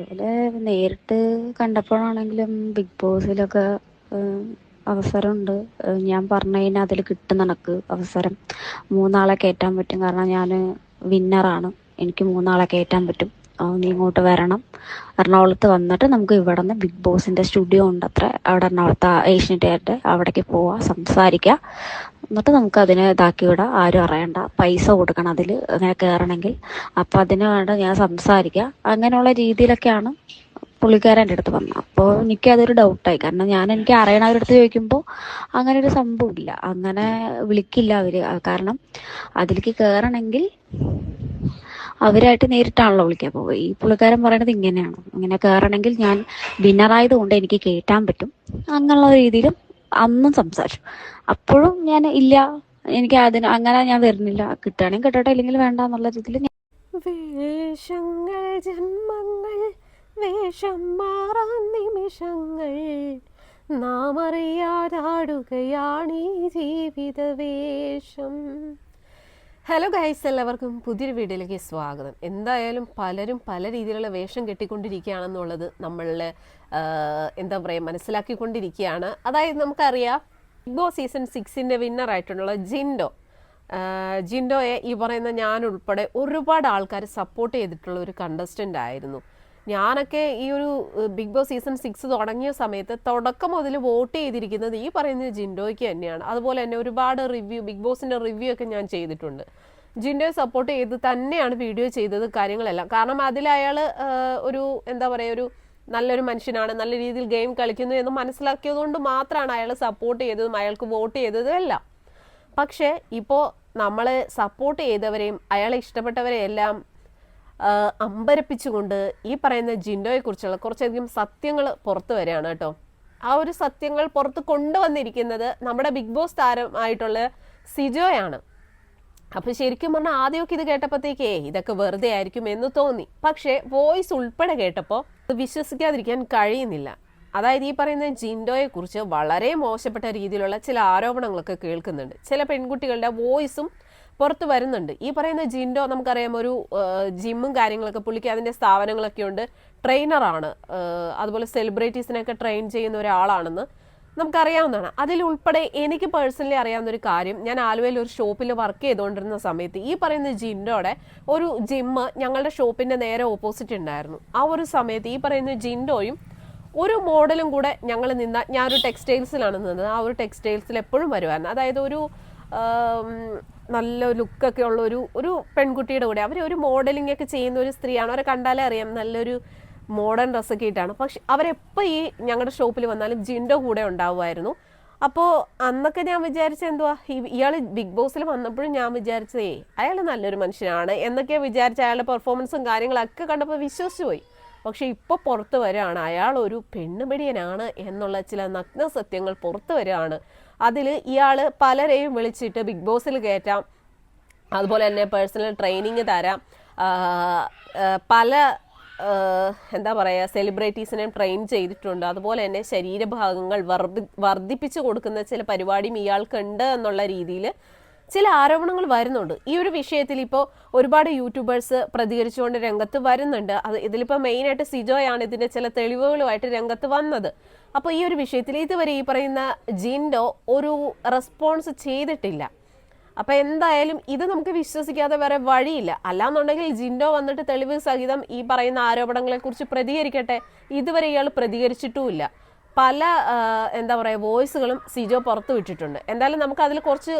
അതുപോലെ നേരിട്ട് കണ്ടപ്പോഴാണെങ്കിലും ബിഗ് ബോസിലൊക്കെ അവസരമുണ്ട്. ഞാൻ പറഞ്ഞു കഴിഞ്ഞാൽ അതിൽ കിട്ടും നിനക്ക് അവസരം. മൂന്നാളെ കയറ്റാൻ പറ്റും. കാരണം ഞാൻ വിന്നറാണ് എനിക്ക് മൂന്നാളെ കയറ്റാൻ പറ്റും. നീ ഇങ്ങോട്ട് വരണം. എറണാകുളത്ത് വന്നിട്ട് നമുക്ക് ഇവിടെ നിന്ന് ബിഗ് ബോസിന്റെ സ്റ്റുഡിയോ ഉണ്ട് അത്ര അവിടെ എറണാകുളത്ത് ഏഷ്യൻ തിയേറ്റർ അവിടേക്ക് പോവാം സംസാരിക്കാം. എന്നിട്ട് നമുക്ക് അതിനെ ഇതാക്കി വിടാം ആരും അറിയണ്ട. പൈസ കൊടുക്കണം അതിൽ അങ്ങനെ കയറണമെങ്കിൽ അപ്പം അതിന് വേണ്ട ഞാൻ സംസാരിക്കുക അങ്ങനെയുള്ള രീതിയിലൊക്കെയാണ് പുള്ളിക്കാരൻ എന്റെ അടുത്ത് വന്നത്. അപ്പോൾ എനിക്കതൊരു ഡൗട്ടായി. കാരണം ഞാൻ എനിക്ക് അറിയണവരുടെ അടുത്ത് ചോദിക്കുമ്പോൾ അങ്ങനെ ഒരു സംഭവം ഇല്ല. അങ്ങനെ വിളിക്കില്ല അവർ. കാരണം അതിലേക്ക് കയറണമെങ്കിൽ അവരായിട്ട് നേരിട്ടാണല്ലോ വിളിക്കാൻ പോകുക ഈ പുള്ളിക്കാരൻ പറയണത് ഇങ്ങനെയാണ്. ഇങ്ങനെ കയറണമെങ്കിൽ ഞാൻ വിന്നറായത് കൊണ്ട് എനിക്ക് കയറ്റാൻ പറ്റും. അങ്ങനെയുള്ള രീതിയിലും അന്നും സംസാരിച്ചു. അപ്പോഴും ഞാൻ ഇല്ല എനിക്ക് അതിന് അങ്ങനെ ഞാൻ വരുന്നില്ല. കിട്ടുകയാണെങ്കിൽ കിട്ടട്ടെ ഇല്ലെങ്കിൽ വേണ്ട എന്നുള്ള രീതിയിൽ വേഷങ്ങൾ ജന്മങ്ങൾ വേഷം മാറാൻ നിമിഷങ്ങൾ. നാം അറിയാതാടുകയാണീ ജീവിത വേഷം. ഹലോ ഗൈസ് എല്ലാവർക്കും പുതിയൊരു വീഡിയോയിലേക്ക് സ്വാഗതം. എന്തായാലും പലരും പല രീതിയിലുള്ള വേഷം കെട്ടിക്കൊണ്ടിരിക്കുകയാണെന്നുള്ളത് നമ്മളിൽ എന്താ പറയുക മനസ്സിലാക്കിക്കൊണ്ടിരിക്കുകയാണ്. അതായത് നമുക്കറിയാം ബിഗ് ബോസ് സീസൺ സിക്സിന്റെ വിന്നറായിട്ടുള്ള ജിൻഡോ. ആഹ് ജിൻഡോയെ ഈ പറയുന്ന ഞാൻ ഉൾപ്പെടെ ഒരുപാട് ആൾക്കാർ സപ്പോർട്ട് ചെയ്തിട്ടുള്ള ഒരു കണ്ടസ്റ്റന്റ് ആയിരുന്നു. ഞാനൊക്കെ ഈ ഒരു ബിഗ് ബോസ് സീസൺ സിക്സ് തുടങ്ങിയ സമയത്ത് തുടക്കം മുതൽ വോട്ട് ചെയ്തിരിക്കുന്നത് ഈ പറയുന്ന ജിൻഡോയ്ക്ക് തന്നെയാണ്. അതുപോലെ തന്നെ ഒരുപാട് റിവ്യൂ ബിഗ് ബോസിന്റെ റിവ്യൂ ഒക്കെ ഞാൻ ചെയ്തിട്ടുണ്ട്. ജിൻഡോയെ സപ്പോർട്ട് ചെയ്ത് തന്നെയാണ് വീഡിയോ ചെയ്തത് കാര്യങ്ങളെല്ലാം. കാരണം അതിൽ അയാൾ ഒരു എന്താ പറയുക ഒരു നല്ലൊരു മനുഷ്യനാണ് നല്ല രീതിയിൽ ഗെയിം കളിക്കുന്നു എന്ന് മനസ്സിലാക്കിയതുകൊണ്ട് മാത്രമാണ് അയാൾ സപ്പോർട്ട് ചെയ്തതും അയാൾക്ക് വോട്ട് ചെയ്തതും എല്ലാം. പക്ഷേ ഇപ്പോൾ നമ്മളെ സപ്പോർട്ട് ചെയ്തവരെയും അയാളെ ഇഷ്ടപ്പെട്ടവരെയും എല്ലാം ആ, അമ്പരപ്പിച്ചുകൊണ്ട് ഈ പറയുന്ന ജിൻഡോയെക്കുറിച്ചുള്ള കുറച്ചധികം സത്യങ്ങൾ പുറത്തു വരികയാണ് കേട്ടോ. ആ ഒരു സത്യങ്ങൾ പുറത്ത് കൊണ്ടുവന്നിരിക്കുന്നത് നമ്മുടെ ബിഗ് ബോസ് താരമായിട്ടുള്ള സിജോയാണ്. അപ്പൊ ശരിക്കും പറഞ്ഞാൽ ആദ്യമൊക്കെ ഇത് കേട്ടപ്പോഴത്തേക്കേ ഇതൊക്കെ വെറുതെ ആയിരിക്കും എന്ന് തോന്നി. പക്ഷേ വോയിസ് ഉൾപ്പെടെ കേട്ടപ്പോൾ അത് വിശ്വസിക്കാതിരിക്കാൻ കഴിയുന്നില്ല. അതായത് ഈ പറയുന്ന ജിൻഡോയെ കുറിച്ച് വളരെ മോശപ്പെട്ട രീതിയിലുള്ള ചില ആരോപണങ്ങളൊക്കെ കേൾക്കുന്നുണ്ട്. ചില പെൺകുട്ടികളുടെ വോയിസും പുറത്ത് വരുന്നുണ്ട്. ഈ പറയുന്ന ജിൻഡോ നമുക്കറിയാം ഒരു ജിമ്മും കാര്യങ്ങളൊക്കെ പുള്ളിക്ക് അതിന്റെ സ്ഥാപനങ്ങളൊക്കെ ഉണ്ട്. ട്രെയിനറാണ് അതുപോലെ സെലിബ്രിറ്റീസിനൊക്കെ ട്രെയിൻ ചെയ്യുന്ന ഒരാളാണെന്ന് നമുക്കറിയാവുന്നതാണ്. അതിലുൾപ്പെടെ എനിക്ക് പേഴ്സണലി അറിയാവുന്ന ഒരു കാര്യം ഞാൻ ആലുവയിൽ ഒരു ഷോപ്പിൽ വർക്ക് ചെയ്തുകൊണ്ടിരുന്ന സമയത്ത് ഈ പറയുന്ന ജിൻഡോടെ ഒരു ജിമ്മ് ഞങ്ങളുടെ ഷോപ്പിന്റെ നേരെ ഓപ്പോസിറ്റ് ഉണ്ടായിരുന്നു ആ ഒരു സമയത്ത് ഈ പറയുന്ന ജിൻഡോയും ഒരു മോഡലും കൂടെ ഞങ്ങൾ നിന്ന ഞാനൊരു ടെക്സ്റ്റൈൽസിലാണ് നിന്നത്. ആ ഒരു ടെക്സ്റ്റൈൽസിൽ എപ്പോഴും വരുമായിരുന്നു അതായത് ഒരു നല്ല ലുക്കൊക്കെ ഉള്ള ഒരു ഒരു പെൺകുട്ടിയുടെ കൂടെ. അവർ ഒരു മോഡലിംഗ് ഒക്കെ ചെയ്യുന്ന ഒരു സ്ത്രീയാണ്. അവരെ കണ്ടാലേ അറിയാം നല്ലൊരു മോഡേൺ ഡ്രസ്സൊക്കെ ഇട്ടാണ്. പക്ഷെ അവരെപ്പോൾ ഈ ഞങ്ങളുടെ ഷോപ്പിൽ വന്നാലും ജിൻഡോ കൂടെ ഉണ്ടാവുമായിരുന്നു. അപ്പോൾ അന്നൊക്കെ ഞാൻ വിചാരിച്ച എന്തുവാ? ഇയാൾ ബിഗ് ബോസിൽ വന്നപ്പോഴും ഞാൻ വിചാരിച്ചേ അയാൾ നല്ലൊരു മനുഷ്യനാണ് എന്നൊക്കെ വിചാരിച്ച അയാളുടെ പെർഫോമൻസും കാര്യങ്ങളൊക്കെ കണ്ടപ്പോൾ വിശ്വസിച്ചു പോയി പക്ഷെ ഇപ്പോൾ പുറത്തു വരികയാണ്. അയാൾ ഒരു പെണ്ണുപിടിയനാണ് എന്നുള്ള ചില നഗ്ന സത്യങ്ങൾ പുറത്തു വരികയാണ്. അതിൽ ഇയാൾ പലരെയും വിളിച്ചിട്ട് ബിഗ് ബോസിൽ കയറ്റാം അതുപോലെ തന്നെ പേഴ്സണൽ ട്രെയിനിങ് തരാം. പല എന്താ പറയുക സെലിബ്രിറ്റീസിനെയും ട്രെയിൻ ചെയ്തിട്ടുണ്ട്. അതുപോലെ തന്നെ ശരീരഭാഗങ്ങൾ വർദ്ധി വർദ്ധിപ്പിച്ചു കൊടുക്കുന്ന ചില പരിപാടിയും ഇയാൾക്കുണ്ട് എന്നുള്ള രീതിയിൽ ചില ആരോപണങ്ങൾ വരുന്നുണ്ട്. ഈ ഒരു വിഷയത്തിൽ ഇപ്പോൾ ഒരുപാട് യൂട്യൂബേഴ്സ് പ്രതികരിച്ചുകൊണ്ട് രംഗത്ത് വരുന്നുണ്ട്. അത് ഇതിലിപ്പോൾ മെയിനായിട്ട് സിജോയാണ് ഇതിന്റെ ചില തെളിവുകളുമായിട്ട് രംഗത്ത് വന്നത്. അപ്പോൾ ഈ ഒരു വിഷയത്തിൽ ഇതുവരെ ഈ പറയുന്ന ജിൻഡോ ഒരു റെസ്പോൺസ് ചെയ്തിട്ടില്ല. അപ്പോൾ എന്തായാലും ഇത് നമുക്ക് വിശ്വസിക്കാതെ വേറെ വഴിയില്ല. അല്ലാന്നുണ്ടെങ്കിൽ ജിൻഡോ വന്നിട്ട് തെളിവ് സഹിതം ഈ പറയുന്ന ആരോപണങ്ങളെക്കുറിച്ച് പ്രതികരിക്കട്ടെ. ഇതുവരെ ഇയാൾ പ്രതികരിച്ചിട്ടുമില്ല. പല എന്താ പറയുക വോയിസുകളും സിജോ പുറത്തു വിട്ടിട്ടുണ്ട്. എന്തായാലും നമുക്ക് അതിൽ കുറച്ച്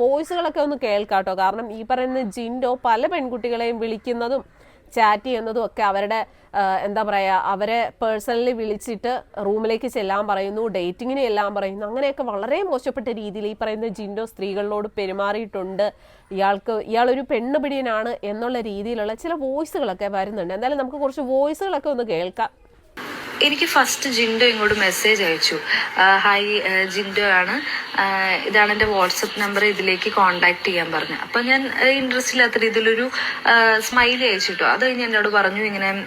വോയിസുകളൊക്കെ ഒന്ന് കേൾക്കാട്ടോ. കാരണം ഈ പറയുന്ന ജിൻഡോ പല പെൺകുട്ടികളെയും വിളിക്കുന്നതും ചാറ്റ് ചെയ്യുന്നതും ഒക്കെ അവരുടെ എന്താ പറയുക അവരെ പേഴ്സണലി വിളിച്ചിട്ട് റൂമിലേക്ക് ചെല്ലാൻ പറയുന്നു ഡേറ്റിങ്ങിന് ചെല്ലാൻ പറയുന്നു. അങ്ങനെയൊക്കെ വളരെ മോശപ്പെട്ട രീതിയിൽ ഈ പറയുന്ന ജിൻഡോ സ്ത്രീകളോട് പെരുമാറിയിട്ടുണ്ട്. ഇയാൾക്ക് ഇയാളൊരു പെണ്ണുപിടിയനാണ് എന്നുള്ള രീതിയിലുള്ള ചില വോയിസുകളൊക്കെ വരുന്നുണ്ട്. എന്തായാലും നമുക്ക് കുറച്ച് വോയിസുകളൊക്കെ ഒന്ന് കേൾക്കാം. എനിക്ക് ഫസ്റ്റ് ജിൻഡോ ഇങ്ങോട്ട് മെസ്സേജ് അയച്ചു. ഹായ് ജിൻഡോ ആണ്. ഇതാണ് എന്റെ വാട്സപ്പ് നമ്പർ ഇതിലേക്ക് കോണ്ടാക്ട് ചെയ്യാൻ പറഞ്ഞു അപ്പം ഞാൻ ഇൻട്രസ്റ്റ് ഇല്ലാത്ത രീതിയിലൊരു സ്മൈലി അയച്ചിട്ടു. അത് കഴിഞ്ഞ് എന്നോട് പറഞ്ഞു ഇങ്ങനെ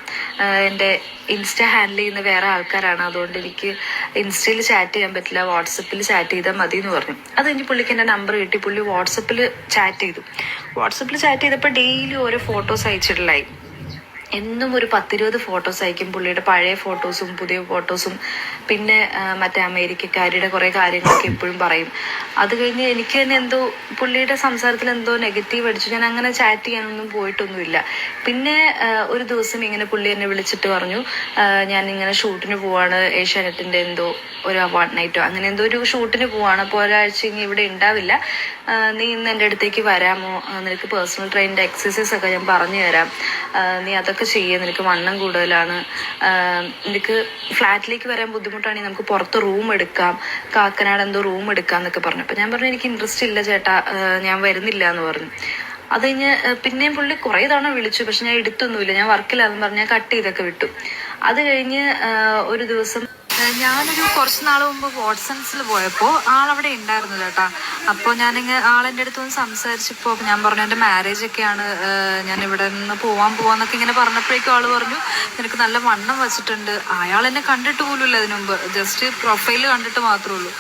എന്റെ ഇൻസ്റ്റ ഹാൻഡിൽ ചെയ്യുന്ന വേറെ ആൾക്കാരാണ്. അതുകൊണ്ട് എനിക്ക് ഇൻസ്റ്റയിൽ ചാറ്റ് ചെയ്യാൻ പറ്റില്ല. വാട്സപ്പിൽ ചാറ്റ് ചെയ്താൽ മതി എന്ന് പറഞ്ഞു. അത് കഴിഞ്ഞ് പുള്ളിക്ക് എന്റെ നമ്പർ കിട്ടി. പുള്ളി വാട്സപ്പിൽ ചാറ്റ് ചെയ്തു. വാട്സപ്പിൽ ചാറ്റ് ചെയ്തപ്പോൾ ഡെയിലി ഓരോ ഫോട്ടോസ് അയച്ചിട്ടുള്ളായി എന്നും ഒരു പത്തിരുപത് ഫോട്ടോസ് അയക്കും പുള്ളിയുടെ പഴയ ഫോട്ടോസും പുതിയ ഫോട്ടോസും പിന്നെ മറ്റേ അമേരിക്കക്കാരുടെ കുറേ കാര്യങ്ങളൊക്കെ എപ്പോഴും പറയും. അത് കഴിഞ്ഞ് എനിക്ക് തന്നെ എന്തോ പുള്ളിയുടെ സംസാരത്തിൽ എന്തോ നെഗറ്റീവ് അടിച്ചു. ഞാൻ അങ്ങനെ ചാറ്റ് ചെയ്യാനൊന്നും പോയിട്ടൊന്നുമില്ല. പിന്നെ ഒരു ദിവസം ഇങ്ങനെ പുള്ളി എന്നെ വിളിച്ചിട്ട് പറഞ്ഞു ഞാൻ ഇങ്ങനെ ഷൂട്ടിന് പോവാണ്. ഏഷ്യാനെറ്റിന്റെ എന്തോ ഒരു അവാർഡ് നൈറ്റോ അങ്ങനെ എന്തോ ഒരു ഷൂട്ടിന് പോവാണ്. അപ്പോൾ ഒരാഴ്ച ഇനി ഇവിടെ ഉണ്ടാവില്ല. നീ ഇന്ന് എന്റെ അടുത്തേക്ക് വരാമോ? നിനക്ക് പേഴ്സണൽ ട്രെയിനിന്റെ എക്സസൈസ് ഒക്കെ ഞാൻ പറഞ്ഞു തരാം. നീ അതൊക്കെ ചെയ്യേ. നിനക്ക് വണ്ണം കൂടുതലാണ്. നിനക്ക് ഫ്ലാറ്റിലേക്ക് വരാൻ ബുദ്ധിമുട്ടാണെങ്കിൽ നമുക്ക് പുറത്ത് റൂം എടുക്കാം. കാക്കനാട് എന്തോ റൂം എടുക്കാം എന്നൊക്കെ പറഞ്ഞു. അപ്പം ഞാൻ പറഞ്ഞു എനിക്ക് ഇൻട്രസ്റ്റ് ഇല്ല ചേട്ടാ. ഞാൻ വരുന്നില്ല എന്ന് പറഞ്ഞു. അത് കഴിഞ്ഞ് പിന്നെയും പുള്ളി കുറേ തവണ വിളിച്ചു. പക്ഷെ ഞാൻ എടുത്തൊന്നുമില്ല. ഞാൻ വർക്കിലാന്ന് പറഞ്ഞ് ഞാൻ കട്ട് ചെയ്തൊക്കെ വിട്ടു. അത് കഴിഞ്ഞ് ഒരു ദിവസം ഞാനൊരു കുറച്ച് നാൾ മുമ്പ് വാട്സൺസിൽ പോയപ്പോൾ ആളവിടെ ഉണ്ടായിരുന്നു ചേട്ടാ അപ്പോൾ ഞാനിങ്ങനെ ആളെന്റെ അടുത്ത് നിന്ന് സംസാരിച്ചപ്പോൾ ഞാൻ പറഞ്ഞു എന്റെ മാരേജ് ഒക്കെയാണ് ഞാൻ ഇവിടെ നിന്ന് പോവാൻ പോവാന്നൊക്കെ ഇങ്ങനെ പറഞ്ഞപ്പോഴേക്കും ആൾ പറഞ്ഞു നിനക്ക് നല്ല വണ്ണം വെച്ചിട്ടുണ്ട്. അയാൾ എന്നെ കണ്ടിട്ട് പോലുമില്ല അതിനു മുമ്പ്. ജസ്റ്റ് പ്രൊഫൈൽ കണ്ടിട്ട് മാത്രമേ ഉള്ളൂ.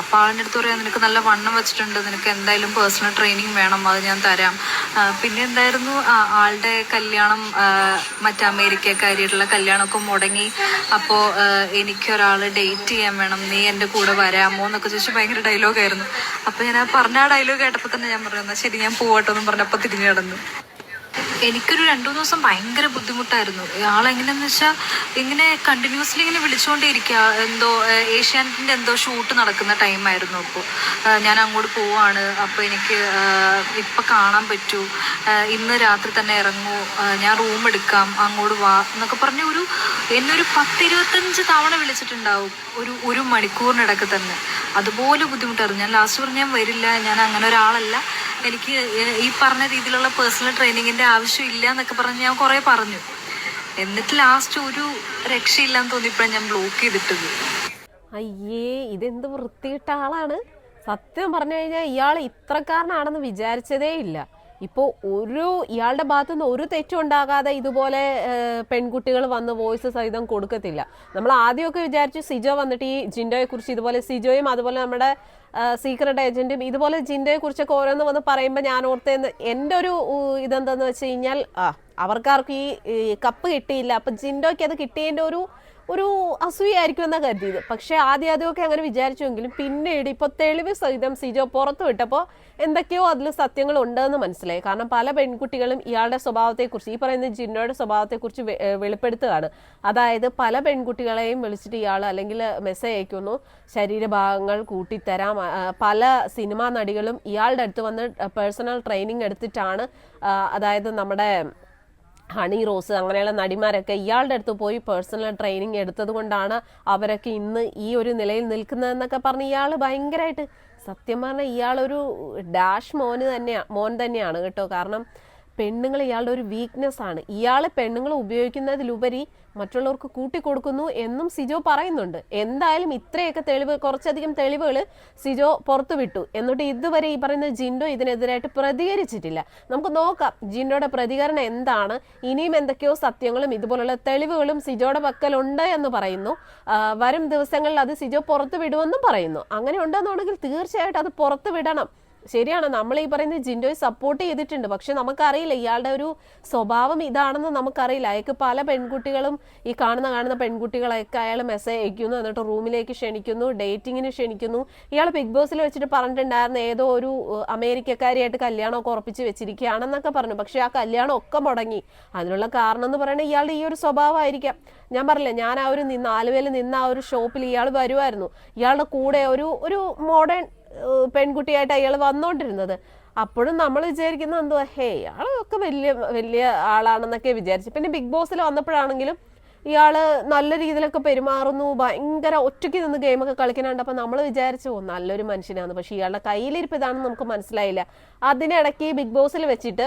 അപ്പോൾ ആളിന്റെ അടുത്ത് പറയാം നിനക്ക് നല്ല വണ്ണം വെച്ചിട്ടുണ്ട് നിനക്ക് എന്തായാലും പേഴ്സണൽ ട്രെയിനിങ് വേണം അത് ഞാൻ തരാം. പിന്നെ എന്തായിരുന്നു? ആളുടെ കല്യാണം മറ്റേ അമേരിക്കക്കാരിയിട്ടുള്ള കല്യാണമൊക്കെ മുടങ്ങി. അപ്പോൾ എനിക്കൊരാൾ ഡേറ്റ് ചെയ്യാൻ വേണം നീ എന്റെ കൂടെ വരാമോ എന്നൊക്കെ ചോദിച്ചു ഭയങ്കര ഡയലോഗായിരുന്നു അപ്പോൾ ഞാൻ പറഞ്ഞ ആ ഡയലോഗ് കേട്ടപ്പോൾ തന്നെ ഞാൻ പറഞ്ഞു ശരി ഞാൻ പോവട്ടോ എന്ന് പറഞ്ഞപ്പോൾ തിരിഞ്ഞു കിടന്നു എനിക്കൊരു രണ്ടു മൂന്ന് ദിവസം ഭയങ്കര ബുദ്ധിമുട്ടായിരുന്നു. ആളെങ്ങനെയെന്ന് വെച്ചാൽ ഇങ്ങനെ കണ്ടിന്യൂസ്ലി ഇങ്ങനെ വിളിച്ചുകൊണ്ടിരിക്കുക എന്തോ ഏഷ്യാനെറ്റിന്റെ എന്തോ ഷൂട്ട് നടക്കുന്ന ടൈമായിരുന്നു അപ്പോൾ ഞാൻ അങ്ങോട്ട് പോവാണ്. അപ്പോൾ എനിക്ക് ഇപ്പം കാണാൻ പറ്റൂ. ഇന്ന് രാത്രി തന്നെ ഇറങ്ങൂ. ഞാൻ റൂം എടുക്കാം. അങ്ങോട്ട് വാ എന്നൊക്കെ പറഞ്ഞ ഒരു എന്നൊരു പത്തിരുപത്തഞ്ച് തവണ വിളിച്ചിട്ടുണ്ടാവും. ഒരു ഒരു മണിക്കൂറിനിടക്ക് തന്നെ. അതുപോലെ ബുദ്ധിമുട്ടായിരുന്നു. ഞാൻ ലാസ്റ്റ് പറഞ്ഞു ഞാൻ വരില്ല. ഞാൻ അങ്ങനെ ഒരാളല്ല. എനിക്ക് ഈ പറഞ്ഞ രീതിയിലുള്ള പേഴ്സണൽ ട്രെയിനിങ്ങിന്റെ ആവശ്യമില്ല എന്നൊക്കെ പറഞ്ഞ് ഞാൻ കുറേ പറഞ്ഞു. എന്നിട്ട് ലാസ്റ്റ് ഒരു രക്ഷയില്ലാന്ന് തോന്നിയപ്പോഴാണ് ഞാൻ ബ്ലോക്ക് ചെയ്തിട്ടത്. അയ്യേ ഇതെന്ത് വൃത്തിയിട്ട ആളാണ്? സത്യം പറഞ്ഞു കഴിഞ്ഞാൽ ഇയാൾ ഇത്രക്കാരനാണെന്ന് വിചാരിച്ചതേ ഇല്ല. ഇപ്പോൾ ഒരു ഇയാളുടെ ഭാഗത്തു നിന്ന് ഒരു തെറ്റും ഉണ്ടാകാതെ ഇതുപോലെ പെൺകുട്ടികൾ വന്ന് വോയിസ് സഹിതം കൊടുക്കത്തില്ല. നമ്മൾ ആദ്യമൊക്കെ വിചാരിച്ചു സിജോ വന്നിട്ട് ഈ ജിൻഡോയെ കുറിച്ച് ഇതുപോലെ സിജോയും അതുപോലെ നമ്മുടെ സീക്രട്ട് ഏജന്റും ഇതുപോലെ ജിൻഡോയെ കുറിച്ചൊക്കെ ഓരോന്ന് വന്ന് പറയുമ്പോൾ ഞാൻ ഓർത്തേന്ന് എന്റെ ഒരു ഇതെന്താന്ന് വെച്ച് കഴിഞ്ഞാൽ ആ അവർക്കാർക്കും ഈ കപ്പ് കിട്ടിയില്ല. അപ്പം ജിൻഡോയ്ക്ക് അത് കിട്ടിയതിന്റെ ഒരു ഒരു അസൂയായിരിക്കും എന്നാ കരുതിയത്. പക്ഷെ ആദ്യം ആദ്യമൊക്കെ അങ്ങനെ വിചാരിച്ചുവെങ്കിലും പിന്നീട് ഇപ്പൊ തെളിവ് സഹിതം സിജോ പുറത്തു വിട്ടപ്പോൾ എന്തൊക്കെയോ അതിൽ സത്യങ്ങൾ ഉണ്ടെന്ന് മനസ്സിലായി. കാരണം പല പെൺകുട്ടികളും ഇയാളുടെ സ്വഭാവത്തെക്കുറിച്ച് ഈ പറയുന്ന ജിന്നോയുടെ സ്വഭാവത്തെക്കുറിച്ച് കുറിച്ച് വെളിപ്പെടുത്തുകയാണ്. അതായത് പല പെൺകുട്ടികളെയും വിളിച്ചിട്ട് ഇയാൾ അല്ലെങ്കിൽ മെസ്സേജ് അയക്കുന്നു ശരീരഭാഗങ്ങൾ കൂട്ടിത്തരാം പല സിനിമാ നടികളും ഇയാളുടെ അടുത്ത് വന്ന് പേഴ്സണൽ ട്രെയിനിങ് എടുത്തിട്ടാണ് അതായത് നമ്മുടെ ഹണി റോസ് അങ്ങനെയുള്ള നടിമാരൊക്കെ ഇയാളുടെ അടുത്ത് പോയി പേഴ്സണൽ ട്രെയിനിങ് എടുത്തത് കൊണ്ടാണ് അവരൊക്കെ ഇന്ന് ഈ ഒരു നിലയിൽ നിൽക്കുന്നതെന്നൊക്കെ പറഞ്ഞ് ഇയാൾ ഭയങ്കരമായിട്ട് സത്യം പറഞ്ഞാൽ ഇയാളൊരു ഡാഷ് മോന് തന്നെയാണ് മോൻ തന്നെയാണ് കേട്ടോ. കാരണം പെണ്ണുങ്ങൾ ഇയാളുടെ ഒരു വീക്ക്നെസ് ആണ്. ഇയാൾ പെണ്ണുങ്ങൾ ഉപയോഗിക്കുന്നതിലുപരി മറ്റുള്ളവർക്ക് കൂട്ടിക്കൊടുക്കുന്നു എന്നും സിജോ പറയുന്നുണ്ട്. എന്തായാലും ഇത്രയൊക്കെ തെളിവ് കുറച്ചധികം തെളിവുകൾ സിജോ പുറത്തുവിട്ടു. എന്നിട്ട് ഇതുവരെ ഈ പറയുന്ന ജിൻഡോ ഇതിനെതിരായിട്ട് പ്രതികരിച്ചിട്ടില്ല. നമുക്ക് നോക്കാം ജിൻഡോയുടെ പ്രതികരണം എന്താണ്. ഇനിയും എന്തൊക്കെയോ സത്യങ്ങളും ഇതുപോലുള്ള തെളിവുകളും സിജോയുടെ പക്കലുണ്ട് എന്ന് പറയുന്നു. വരും ദിവസങ്ങളിൽ അത് സിജോ പുറത്തു വിടുമെന്നും പറയുന്നു. അങ്ങനെ ഉണ്ടെന്നുണ്ടെങ്കിൽ തീർച്ചയായിട്ടും അത് പുറത്തു വിടണം ശരിയാണ്. നമ്മൾ ഈ പറയുന്ന ജിൻഡോയെ സപ്പോർട്ട് ചെയ്തിട്ടുണ്ട്. പക്ഷെ നമുക്കറിയില്ല ഇയാളുടെ ഒരു സ്വഭാവം ഇതാണെന്ന് നമുക്കറിയില്ല. അയാൾക്ക് പല പെൺകുട്ടികളും ഈ കാണുന്ന കാണുന്ന പെൺകുട്ടികളൊക്കെ അയാൾ മെസ്സേജ് അയക്കുന്നു. എന്നിട്ട് റൂമിലേക്ക് ക്ഷണിക്കുന്നു ഡേറ്റിങ്ങിന് ക്ഷണിക്കുന്നു. ഇയാൾ ബിഗ് ബോസിൽ വെച്ചിട്ട് പറഞ്ഞിട്ടുണ്ടായിരുന്ന ഏതോ ഒരു അമേരിക്കക്കാരിയായിട്ട് കല്യാണമൊക്കെ ഉറപ്പിച്ച് വെച്ചിരിക്കുകയാണെന്നൊക്കെ പറഞ്ഞു. പക്ഷെ ആ കല്യാണം ഒക്കെ മുടങ്ങി. അതിനുള്ള കാരണം എന്ന് പറയുന്നത് ഇയാളുടെ ഈ ഒരു സ്വഭാവമായിരിക്കാം. ഞാൻ പറഞ്ഞില്ല ഞാൻ ആ ഒരു നിന്ന് ആലുവയിൽ നിന്ന് ആ ഒരു ഷോപ്പിൽ ഇയാൾ വരുമായിരുന്നു ഇയാളുടെ കൂടെ ഒരു ഒരു മോഡേൺ പെൺകുട്ടിയായിട്ട് അയാൾ വന്നോണ്ടിരുന്നത്. അപ്പോഴും നമ്മൾ വിചാരിക്കുന്നത് എന്തുവാ ഹേ ഇയാളൊക്കെ വലിയ വലിയ ആളാണെന്നൊക്കെ വിചാരിച്ചു. പിന്നെ ബിഗ് ബോസിൽ വന്നപ്പോഴാണെങ്കിലും ഇയാൾ നല്ല രീതിയിലൊക്കെ പെരുമാറുന്നു ഭയങ്കര ഒറ്റയ്ക്ക് നിന്ന് ഗെയിമൊക്കെ കളിക്കാനുണ്ട് അപ്പം നമ്മൾ വിചാരിച്ചു "ഓ, നല്ലൊരു മനുഷ്യനാണ്. പക്ഷേ ഇയാളുടെ കയ്യിലിരിപ്പ് ഇതാണെന്ന് നമുക്ക് മനസ്സിലായില്ല. അതിനിടയ്ക്ക് ബിഗ് ബോസിൽ വെച്ചിട്ട്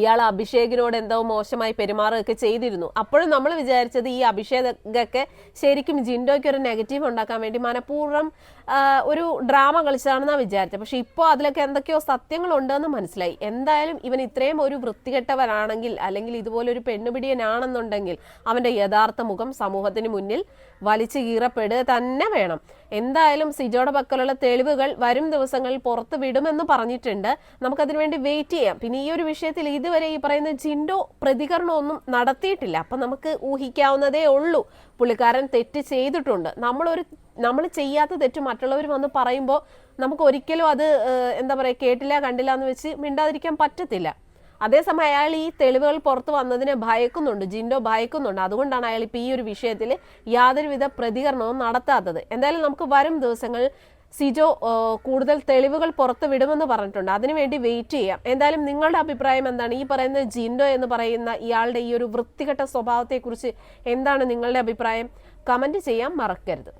ഇയാൾ അഭിഷേകിനോട് എന്തോ മോശമായി പെരുമാറുകയൊക്കെ ചെയ്തിരുന്നു. അപ്പോഴും നമ്മൾ വിചാരിച്ചത് ഈ അഭിഷേകൊക്കെ ശരിക്കും ജിൻഡോയ്ക്ക് ഒരു നെഗറ്റീവ് ഉണ്ടാക്കാൻ വേണ്ടി മനഃപൂർവം ഒരു ഡ്രാമ കളിച്ചാണെന്നാണ് വിചാരിച്ചത്. പക്ഷെ ഇപ്പോൾ അതിലൊക്കെ എന്തൊക്കെയോ സത്യങ്ങളുണ്ടെന്ന് മനസ്സിലായി. എന്തായാലും ഇവൻ ഇത്രയും ഒരു വൃത്തികെട്ടവനാണെങ്കിൽ അല്ലെങ്കിൽ ഇതുപോലെ ഒരു പെണ്ണുപിടിയനാണെന്നുണ്ടെങ്കിൽ അവന്റെ യഥാർത്ഥ മുഖം സമൂഹത്തിന് മുന്നിൽ വലിച്ചു കീറപ്പെടുക തന്നെ വേണം. എന്തായാലും സിജോയുടെ പക്കലുള്ള തെളിവുകൾ വരും ദിവസങ്ങളിൽ പുറത്ത് വിടുമെന്ന് പറഞ്ഞിട്ടുണ്ട്. നമുക്കതിനു വേണ്ടി വെയിറ്റ് ചെയ്യാം. പിന്നെ ഈ ഒരു വിഷയത്തിൽ ഈ ഇതുവരെ ഈ പറയുന്ന ജിൻഡോ പ്രതികരണമൊന്നും നടത്തിയിട്ടില്ല. അപ്പം നമുക്ക് ഊഹിക്കാവുന്നതേ ഉള്ളൂ. പുള്ളിക്കാരൻ തെറ്റ് ചെയ്തിട്ടുണ്ട്. നമ്മളൊരു നമ്മൾ ചെയ്യാത്ത തെറ്റ് മറ്റുള്ളവർ വന്ന് പറയുമ്പോൾ നമുക്ക് ഒരിക്കലും അത് എന്താ പറയുക കേട്ടില്ല കണ്ടില്ല എന്ന് വെച്ച് മിണ്ടാതിരിക്കാൻ പറ്റത്തില്ല. അതേസമയം അയാൾ ഈ തെളിവുകൾ പുറത്തു വന്നതിനെ ഭയക്കുന്നുണ്ട്. ജിൻഡോ ഭയക്കുന്നുണ്ട്. അതുകൊണ്ടാണ് അയാൾ ഇപ്പോൾ ഈ ഒരു വിഷയത്തിൽ യാതൊരുവിധ പ്രതികരണവും നടത്താത്തത്. എന്തായാലും നമുക്ക് വരും ദിവസങ്ങൾ സിജോ കൂടുതൽ തെളിവുകൾ പുറത്ത് വിടുമെന്ന് പറഞ്ഞിട്ടുണ്ട്. അതിനുവേണ്ടി വെയിറ്റ് ചെയ്യാം. എന്തായാലും നിങ്ങളുടെ അഭിപ്രായം എന്താണ്? ഈ പറയുന്ന ജിൻഡോ എന്ന് പറയുന്ന ഇയാളുടെ ഈ ഒരു വൃത്തികെട്ട സ്വഭാവത്തെക്കുറിച്ച് എന്താണ് നിങ്ങളുടെ അഭിപ്രായം? കമന്റ് ചെയ്യാൻ മറക്കരുത്.